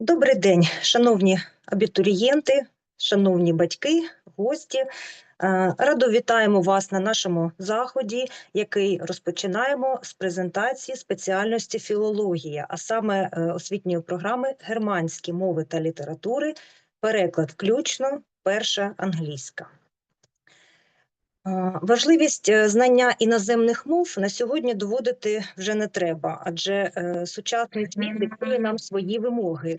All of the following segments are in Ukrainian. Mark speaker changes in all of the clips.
Speaker 1: Добрий день, шановні абітурієнти, шановні батьки, гості. Е, Радо вітаємо вас на нашому заході, який розпочинаємо з презентації спеціальності філологія, а саме е, освітньої програми германські мови та літератури, переклад включно, перша англійська. Важливість е, знання іноземних мов на сьогодні доводити вже не треба, адже е, сучасний світ диктує нам свої вимоги.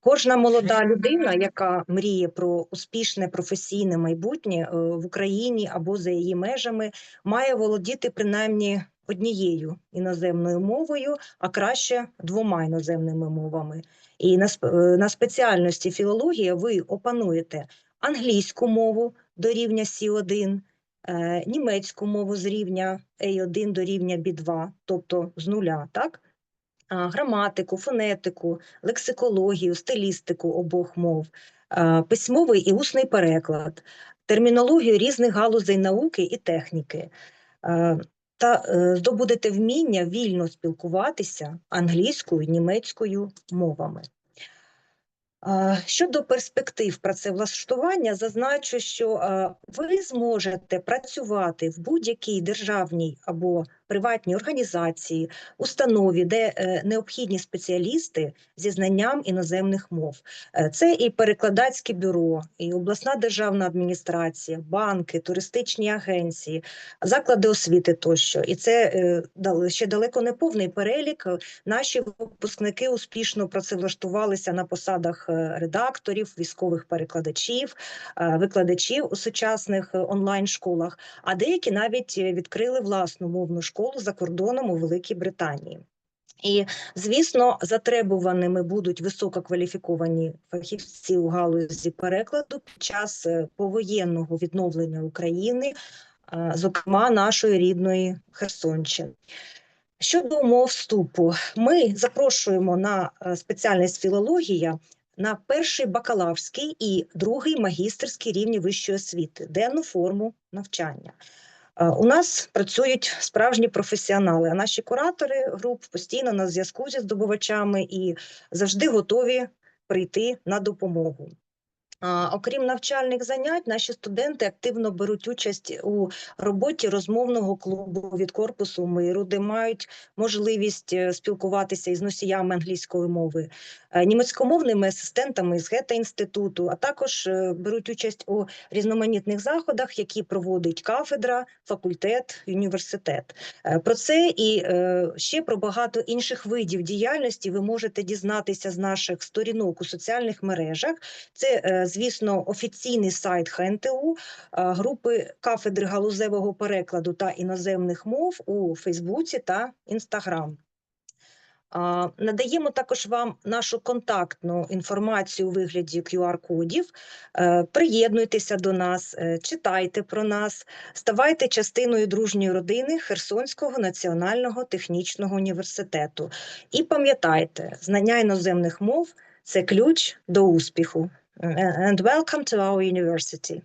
Speaker 1: Кожна молода людина, яка мріє про успішне професійне майбутнє е, в Україні або за її межами, має володіти принаймні однією іноземною мовою, а краще двома іноземними мовами. І на спеціальності філологія ви опануєте англійську мову до рівня С1, е, німецьку мову з рівня А1 до рівня Б2, тобто з нуля, так? Граматику, фонетику, лексикологію, стилістику обох мов, е, письмовий і усний переклад, термінологію різних галузей науки і техніки. Е, Та е, здобудете вміння вільно спілкуватися англійською, німецькою мовами. Щодо перспектив працевлаштування, зазначу, що ви зможете працювати в будь-якій державній або приватній організації, установі, де е, необхідні спеціалісти зі знанням іноземних мов. Е, Це і перекладацьке бюро, і обласна державна адміністрація, банки, туристичні агенції, заклади освіти тощо. І це е, ще далеко не повний перелік. Наші випускники успішно працевлаштувалися на посадах редакторів, військових перекладачів, викладачів у сучасних е, онлайн-школах, а деякі навіть відкрили власну мовну школу за кордоном у Великій Британії. І, звісно, затребуваними будуть висококваліфіковані фахівці у галузі перекладу під час е, повоєнного відновлення України, зокрема нашої рідної Херсонщини. Щодо умов вступу, ми запрошуємо на е, спеціальність філологія на перший бакалаврський і другий магістерський рівні вищої освіти, денну форму навчання. У нас працюють справжні професіонали, а наші куратори груп постійно на зв'язку зі здобувачами і завжди готові прийти на допомогу. Окрім навчальних занять, наші студенти активно беруть участь у роботі розмовного клубу від корпусу миру, де мають можливість е, спілкуватися із носіями англійської мови, е, німецькомовними асистентами з гета інституту, а також е, беруть участь у різноманітних заходах, які проводить кафедра, факультет, університет. Про це і ще про багато інших видів діяльності ви можете дізнатися з наших сторінок у соціальних мережах. Це, звісно, офіційний сайт ХНТУ, е, групи кафедри галузевого перекладу та іноземних мов у Фейсбуці та Інстаграм. Надаємо також вам нашу контактну інформацію у вигляді QR-кодів. Е, Приєднуйтеся до нас, е, читайте про нас, ставайте частиною дружньої родини Херсонського національного технічного університету. І пам'ятайте, знання іноземних мов це ключ до успіху. Uh, and welcome to our university.